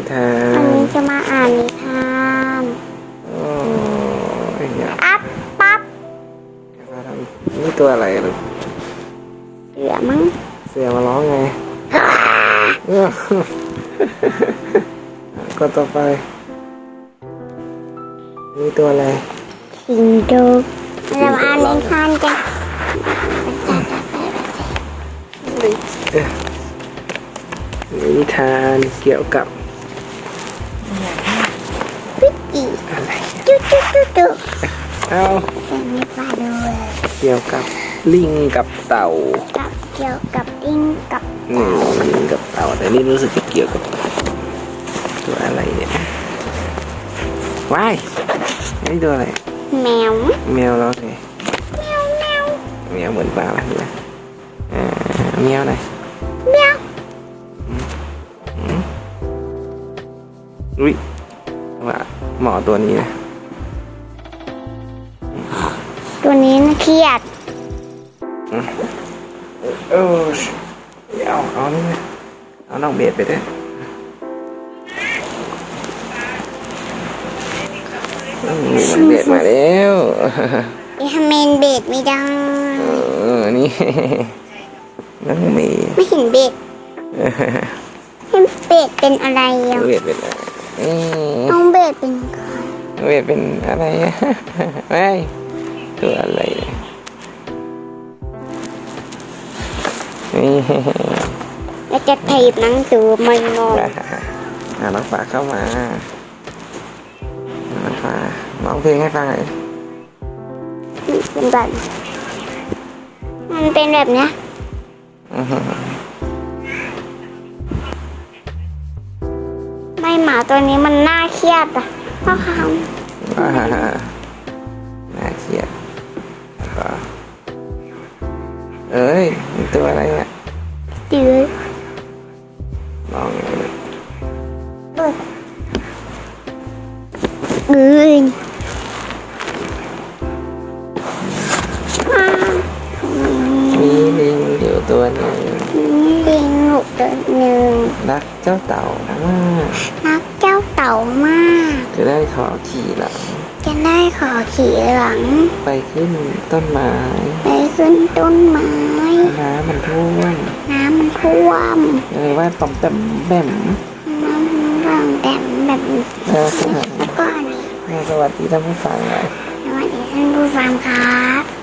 นิทาวันนนี้จะมาอ่านนิทานโอ้ยอยากอัพปั๊บมาทำนี่ตัวอะไรลูกเสือมั้งเสือมาร้องไงเออก็ต่อไป นี่ตัวอะไรสิงโตเรามาอ่านนิทานกันนิทานเกี่ยวกับ พิจิอะไรจุ๊จุ๊จุ๊จุ๊เอาเป็นนิทานด้วยเกี่ยวกับลิงกับเต่า กับเกี่ยวกับลิงกับนี่ลิงกับเต่าแต่นี่รู้สึกจะเกี่ยวกับตัวอะไรเนี่ยว้ายนี่ตัวอะไรแมวแมวแล้วไงแมวแมวแมวเหมือนปลาไหมเนี่ยอ่าแมวไหนอยแมว อุ้ยว่าหมอตัวนี้นะตัวนี้นะเครียดเออเอาเอานี่นะเอาน้องเบสไปด้วยอืมน้องเบสมาแล้วอีทำเมนเบดไม่ได้เออนี่น้องเมย์ไม่เห็นเบดเห็นเบดเป็นอะไรน้อะองเบสเป็นอะไรอืม น้องเบดเป็นใครน้องเบสเป็นอะไรอะไม่ตัวอะไรเนี่ยนี่แล้วจะถีบหนังสือมันงงอ่าน้องฟ้าเข้ามาน้องฟ้าร้องเพลงให้ฟังหน่อยเป็นแบบมันเป็นแบบเนี้ย หือไม่หมาตัวนี้มันน่าเครียดอะพ่อคอ่าน่าเครียดอ่าเอ้ยนี่ตัวอะไรเนี่ยำจืดลองดูดิบืนอ่า กตัวหนึ่งรักเจ้าเต่ามากรักเจ้าเต่ามาก จะได้ขอขี่หลังจะได้ขอขี่หลัง ไปขึ้นต้นไม้ ไปขึ้นต้นไม้ น้ำมันท่วม น้ำมันท่วมเลยว่าต่อมแต้มแบมน้ำมันร้องแดมแบบเออก้อนนี้สวัสดีท่านผู้ฟังหน่อยสวัสดีท่านผู้ฟังครับ